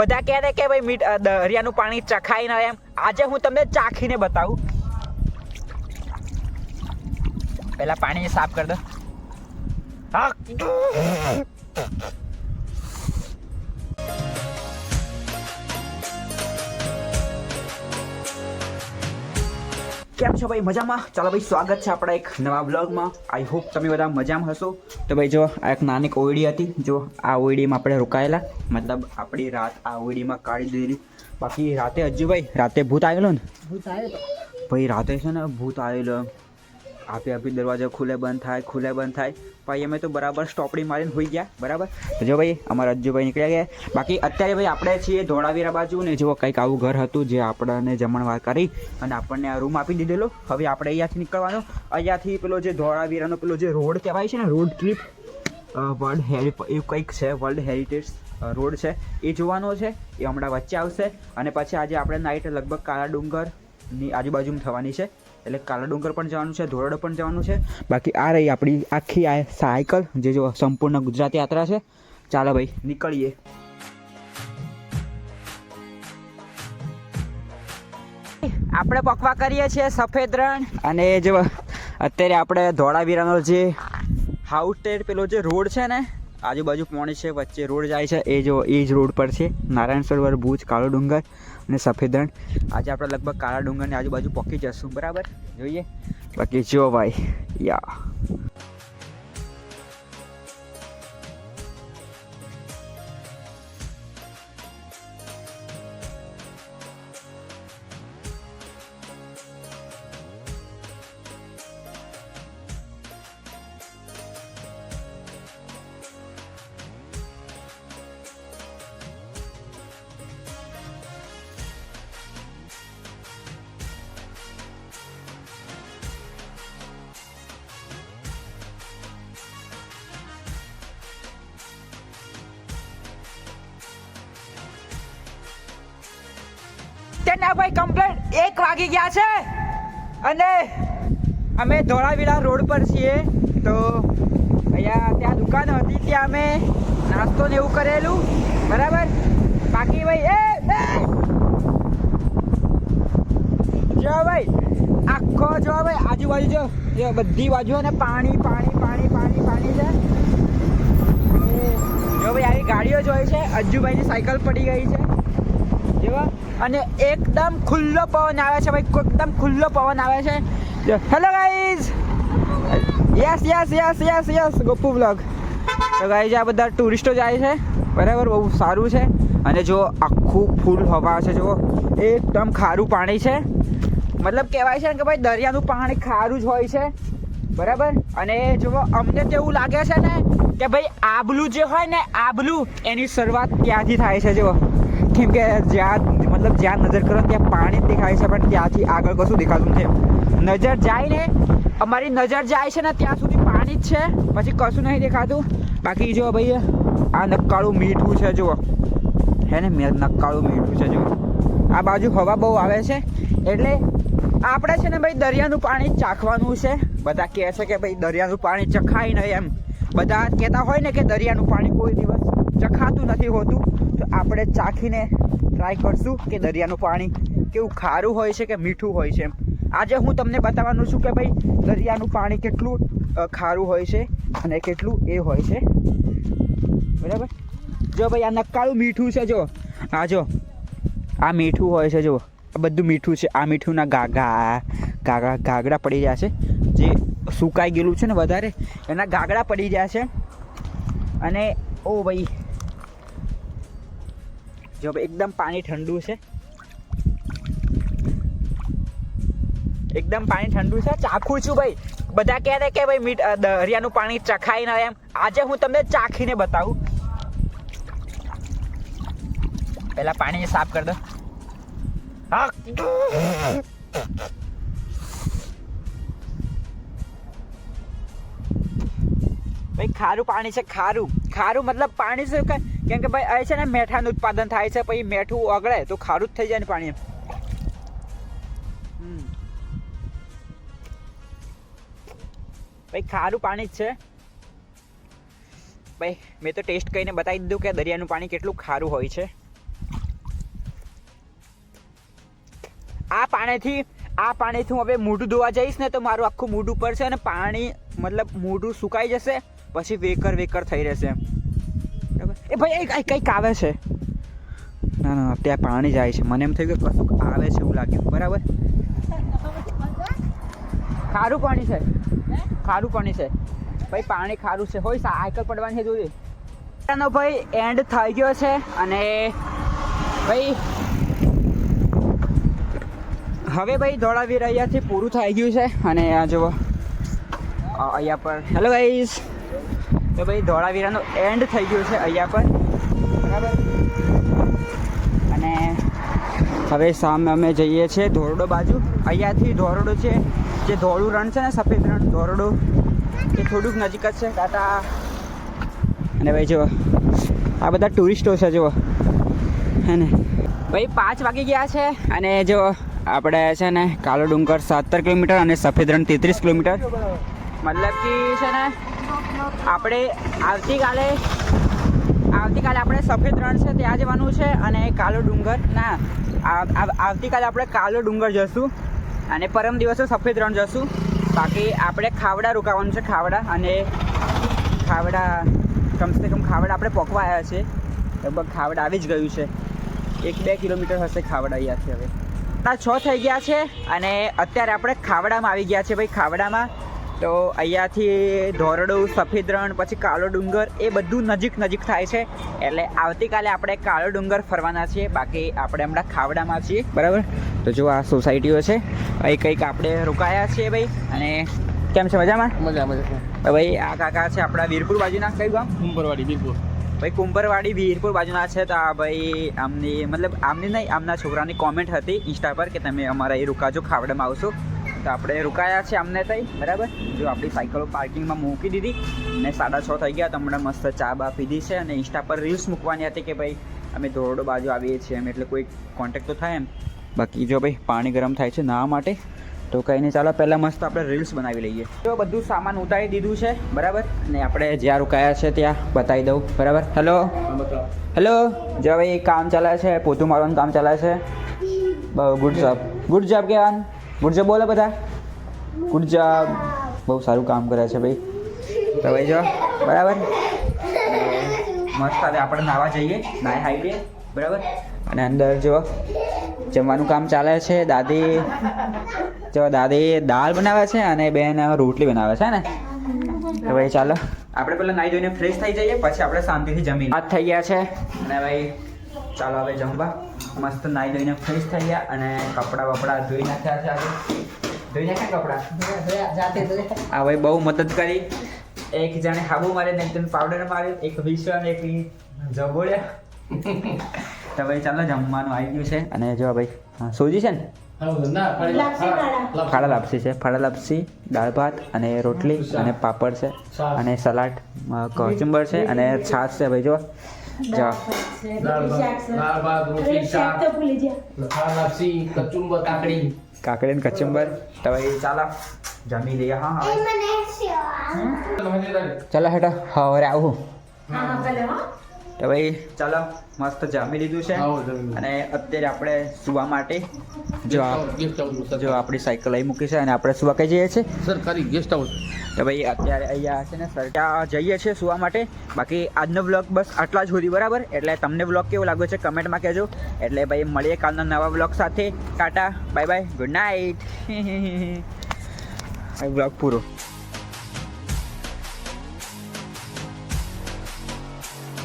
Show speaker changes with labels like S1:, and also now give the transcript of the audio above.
S1: બધા કહે છે કે ભાઈ મીઠ દરિયાનું પાણી ચખાઈ ના એમ. આજે હું તમને ચાખીને બતાવું. પેલા પાણી સાફ કરી દો. હા કેમ છો ભાઈ? મજામાં? ચાલો ભાઈ સ્વાગત છે આપણા એક નવા બ્લોગમાં આઈ હોપ તમે બધા મજામાં હશો. તો ભાઈ જો આ એક નાની ઓયડી હતી. જો આ ઓયડીમાં આપણે રોકાયેલા. મતલબ આપણી રાત આ ઓયડીમાં કાઢી દીધી. બાકી રાતે હજુ ભાઈ રાતે ભૂત આવેલો ને? ભૂત આવેલો. ભાઈ રાતે છે ને ભૂત આવેલો. આપી આપી દરવાજો ખુલે બંધ થાય ખુલે બંધ થાય. ભાઈ, અમે તો બરાબર સ્ટોપડી મારીને હોઈ ગયા, બરાબર? જો ભાઈ, અમારા અજ્જુભાઈ નીકળ્યા ગયા. બાકી અત્યારે ભાઈ આપણે છીએ ધોળાવીરા બાજુ ને જો કંઈક આવું ઘર હતું જે આપણને જમણવાર કરી અને આપણને આ રૂમ આપી દીધેલો. હવે આપણે અહીંયાથી નીકળવાનો. અહીંયાથી પેલો જે ધોળાવીરાનો પેલો જે રોડ કહેવાય છે ને, રોડ ટ્રીપ વર્લ્ડ હેરી એવું કંઈક છે વર્લ્ડ હેરિટેજ રોડ છે. એ જોવાનો છે, એ હમણાં વચ્ચે આવશે. અને પછી આજે આપણે નાઇટ લગભગ કાળા ડુંગરની આજુબાજુમાં થવાની છે. એટલે કાળા ડુંગર પણ જવાનું છે, ધોરડો પણ જવાનું છે. બાકી આ રહી આપણી આખી આ સાયકલ, જે જો સંપૂર્ણ ગુજરાત યાત્રા છે. ચાલો ભાઈ, નીકળીએ. આપણે પકવા કરીએ છીએ સફેદ રણ અને જે અત્યારે આપણે ધોળાવીરાનો જે હાઉટેડ પેલો જે રોડ છે ને, આજુબાજુ પોણી છે, વચ્ચે રોડ જાય છે. એ જો, એ જ રોડ પર છે. નારાયણ સરોવર ભુજ કાળો ડુંગર. અને સફેદ રણ. આજે આપણે લગભગ કાળા ડુંગરની આજુબાજુ પહોંચી જશું, બરાબર? જોઈએ. બાકી જો ભાઈ, યા. તેના ભાઈ કમ્પ્લેન એક વાગી ગયા છે? અને અમે ધોળાવીરા રોડ પર છીએ, તો અહીંયા ત્યાં દુકાન હતી, ત્યાં અમે નાસ્તો ને એવું કરેલું. બરાબર? બાકી ભાઈ, એ! જો ભાઈ, આખો જો ભાઈ, આજુબાજુ જો જો બધી બાજુ ને પાણી પાણી પાણી પાણી પાણી છે. જો ભાઈ, આવી ગાડીઓ જોઈ છે. અજ્જુભાઈની સાયકલ પડી ગઈ છે. અને એકદમ ખુલ્લો પવન આવે છે, ભાઈ. એકદમ ખુલ્લો પવન આવે છે. Hello guys yes yes yes yes yes Gopu blog તો ગાઈઝ આ બધા ટુરિસ્ટો જાય છે. બરાબર, બહુ સારું છે. અને જો, આખું ફૂલ હવા છે જો એકદમ ખારું પાણી છે. મતલબ કહેવાય છે ને કે, ભાઈ, દરિયાનું પાણી ખારું જ હોય છે. બરાબર? અને જો અમને તો એવું લાગે છે ને કે, ભાઈ, આબલું જે હોય ને, આબલું, એની શરૂઆત ત્યાંથી થાય છે જો કેમ કે જ્યાં મતલબ જ્યાં નજર કરો ત્યાં પાણી જ દેખાય છે, પણ ત્યાંથી આગળ કશું દેખાતું નથી. નજર જાય ને, અમારી નજર જાય છે ને, ત્યાં સુધી પાણી જ છે. પછી કશું નહીં દેખાતું. બાકી જો ભાઈ, આ નક્કાળું મીઠું છે, જુઓ. હે ને નક્કાળું મીઠું છે, જુઓ. આ બાજુ હવા બહુ આવે છે. એટલે આપણે છે ને ભાઈ દરિયાનું પાણી ચાખવાનું છે. બધા કહે છે કે ભાઈ દરિયાનું પાણી ચખાય નહીં એમ. બધા કહેતા હોય ને કે દરિયાનું પાણી કોઈ દિવસ ચખાતું નથી હોતું. આપણે ચાખીને ટ્રાય કરશું કે દરિયાનું પાણી કેવું ખારું હોય છે કે મીઠું હોય છે આજે હું તમને બતાવવાનું છું કે ભાઈ દરિયાનું પાણી કેટલું ખારું હોય છે અને કેટલું એ હોય છે. બરાબર? જો ભાઈ આ નક્કાળું મીઠું છે, જો. આ જો. આ મીઠું હોય છે, જો. આ બધું મીઠું છે. આ મીઠુંના ગાગા ગાગા, ગાગડા પડી રહ્યા છે. જે સુકાઈ ગયેલું છે ને વધારે, એના ગાગડા પડી રહ્યા છે. અને ઓ ભાઈ જો એકદમ પાણી ઠંડુ છે. એકદમ પાણી ઠંડુ છે. ચાખું છું ભાઈ. બધા કહે છે કે ભાઈ મીઠ દરિયાનું પાણી ચખાય ના એમ. આજે હું તમને ચાખીને બતાવું. પેલા પાણી સાફ કરી દો. હા. ભાઈ, ખારું પાણી છે, ખારું. ખારું મતલબ પાણી છે કેમ કે ભાઈ અહીં છે ને મેઠાનું ઉત્પાદન થાય છે, પછી મેઠું ઓગળે તો ખારું જ થઈ જાય ને પાણી ભાઈ, ખારું પાણી જ છે. ભાઈ, મેં તો ટેસ્ટ કરીને બતાવી દીધું કે દરિયાનું પાણી કેટલું ખારું હોય છે. આ પાણીથી આ પાણીથી હું હવે મૂઢું ધોવા જઈશ ને તો મારું આખું મોઢું પર છે અને પાણી મતલબ મૂઢું સુકાઈ જશે. પછી વેકર વેકર થઈ રહેશે એ ભાઈ, એ કંઈક આવે છે. ના ના ત્યાં પાણી જાય છે. મને એમ થયું કે કશુંક આવે છે એવું લાગ્યું. બરાબર? ખારું પાણી છે. ખારું પાણી છે. ભાઈ, પાણી ખારું છે. હોય સાયકલ પડવાની છે જોઈ નો ભાઈ એન્ડ થઈ ગયો છે અને ભાઈ, હવે ભાઈ, દોડાવી રહ્યા છે. પૂરું થઈ ગયું છે. અને આ જુઓ. અહીંયા પર. હેલો ગાઈઝ તો ભાઈ ધોળાવીરાનો એન્ડ થઈ ગયું છે અહીંયા પર બરાબર? અને હવે સામે અમે જઈએ છીએ ધોરડો બાજુ. અહીંયાથી ધોરડો છે, જે ધોળું રણ છે ને, સફેદ રણ, ધોરડો. એ થોડુંક નજીક જ છે ટાટા અને ભાઈ જુઓ, આ બધા ટુરિસ્ટો છે, જુઓ. હે ને? ભાઈ પાંચ વાગી ગયા છે અને જો આપણે છે ને કાલો ડુંગર સત્તર કિલોમીટર અને સફેદ રણ તેત્રીસ કિલોમીટર. મતલબ કે છે ને આપણે આવતીકાલે આવતીકાલે આપણે સફેદ રણ છે, ત્યાં જવાનું છે અને કાલો ડુંગર. ના, આવ- આવ- આવતીકાલે આપણે કાલો ડુંગર જશું અને પરમ દિવસે સફેદ રણ જશું. બાકી આપણે ખાવડા રોકાવાનું છે, ખાવડા અને ખાવડા, કમસે કમ ખાવડા આપણે પકવા આવ્યા છે. લગભગ ખાવડા આવી જ ગયું છે. એક, બે કિલોમીટર હશે ખાવડા અહીંયાથી હવે. આ છ થઈ ગયા છે અને અત્યારે આપણે ખાવડામાં આવી ગયા છે ભાઈ, ખાવડામાં. તો અહીંયાથી ધોરડો સફેદ રણ પછી કાળો ડુંગર એ બધું નજીક નજીક થાય છે. એટલે આવતીકાલે આપણે કાળો ડુંગર ફરવાના છીએ. બાકી આપણે હમણાં ખાવડામાં છીએ. બરાબર? તો જો આ સોસાયટીઓ છે. અહીં કંઈક આપણે રોકાયા છીએ ભાઈ. અને કેમ છે મજામાં?
S2: મજા મજા.
S1: ભાઈ આ કાકા છે આપણા વીરપુર બાજુના. કઈ ગામ?
S2: કુંભરવાડી વીરપુર.
S1: ભાઈ કુંભરવાડી વીરપુર બાજુના છે. તો આ ભાઈ આમની મતલબ આમની નહીં આમના છોકરાની કોમેન્ટ હતી ઇન્સ્ટા પર કે તમે અમારા એ રોકાજો ખાવડામાં આવશો. તો આપણે રોકાયા છે અમને તઈ, બરાબર? જો આપણી સાયકલો પાર્કિંગમાં મૂકી દીધી ને સાડા છ થઈ ગયા તો હમણાં મસ્ત ચા બા પીધી છે અને ઇન્સ્ટા પર રીલ્સ મૂકવાની હતી કે ભાઈ, અમે ધોરડો બાજુ આવીએ છીએ એમ, એટલે કોઈ કોન્ટેક્ટ તો થાય એમ. બાકી જો ભાઈ, પાણી ગરમ થાય છે નાવા માટે, તો કંઈ નહીં, ચાલો પહેલાં મસ્ત આપણે રીલ્સ બનાવી લઈએ. તો બધું સામાન ઉતારી દીધું છે, બરાબર? અને આપણે જ્યાં રોકાયા છે ત્યાં બતાવી દઉં, બરાબર? હેલો હેલો જો ભાઈ, કામ ચાલે છે, પોતું મારવાનું કામ ચાલે છે? ગુડ જોબ ગુડ જોબ કહેવાનું ગુડ જોબ બોલો બધા? ગુડ જોબ બહુ સારું કામ કરે છે ભાઈ. તો ભાઈ જો બરાબર? મસ્ત હવે આપણે નાવા જઈએ નાય હાઈડે બરાબર? અને અંદર જો જમવાનું કામ ચાલે છે દાદી જો દાદી દાળ બનાવે છે અને બેન રોટલી બનાવે છે ને? તો ભાઈ ચાલો આપણે પહેલાં નાહી જોઈને ફ્રેશ થઈ જઈએ પછી આપણે શાંતિથી જમીન. હાથ થઈ ગયા છે. અને ભાઈ ચાલો હવે જમવા. મસ્ત નાહી ધોઈને ફ્રેશ થઈ ગયા અને કપડાં વપડા ધોઈ નાખ્યા છે આજે. ધોઈ નાખ્યા કપડાં? આ ભાઈ બહુ મદદ કરી. એક જણે હાબુ મારે ને એક પાવડર માર્યું એક વિશ્વ અને એક જબોળ્યા. તો ભાઈ ચાલો જમવાનું આવી ગયું છે. અને જો ભાઈ સોજી છે ને? ફાળા લાપસી છે. ફાડા લાપસી દાળ ભાત અને રોટલી અને પાપડ છે. અને સલાડ કચુંબર છે અને છાશ છે ભાઈ જો.
S2: કાકડી
S1: અને કચુંબર. તો ભાઈ જમી લઈએ હા ચાલો હેઠો. હવે આવું. તો ભાઈ ચાલો મસ્ત જામી લીધું છે. અને અત્યારે આપણે સુવા માટે જો જો આપણી સાયકલ અહીં મૂકી છે અને આપણે સુવા કઈ જઈએ છીએ?
S2: સરકારી ગેસ્ટ હાઉસ
S1: તો ભાઈ અત્યારે અહીંયા છે ને સર ત્યાં જઈએ છીએ સુવા માટે. બાકી આજનો વ્લોગ બસ આટલા જ સુધી બરાબર? એટલે તમને વ્લોગ કેવો લાગ્યો છે કમેન્ટમાં કહેજો. એટલે ભાઈ મળીએ કાલના નવા વ્લોગ સાથે. Tata bye bye good night vlog પૂરો.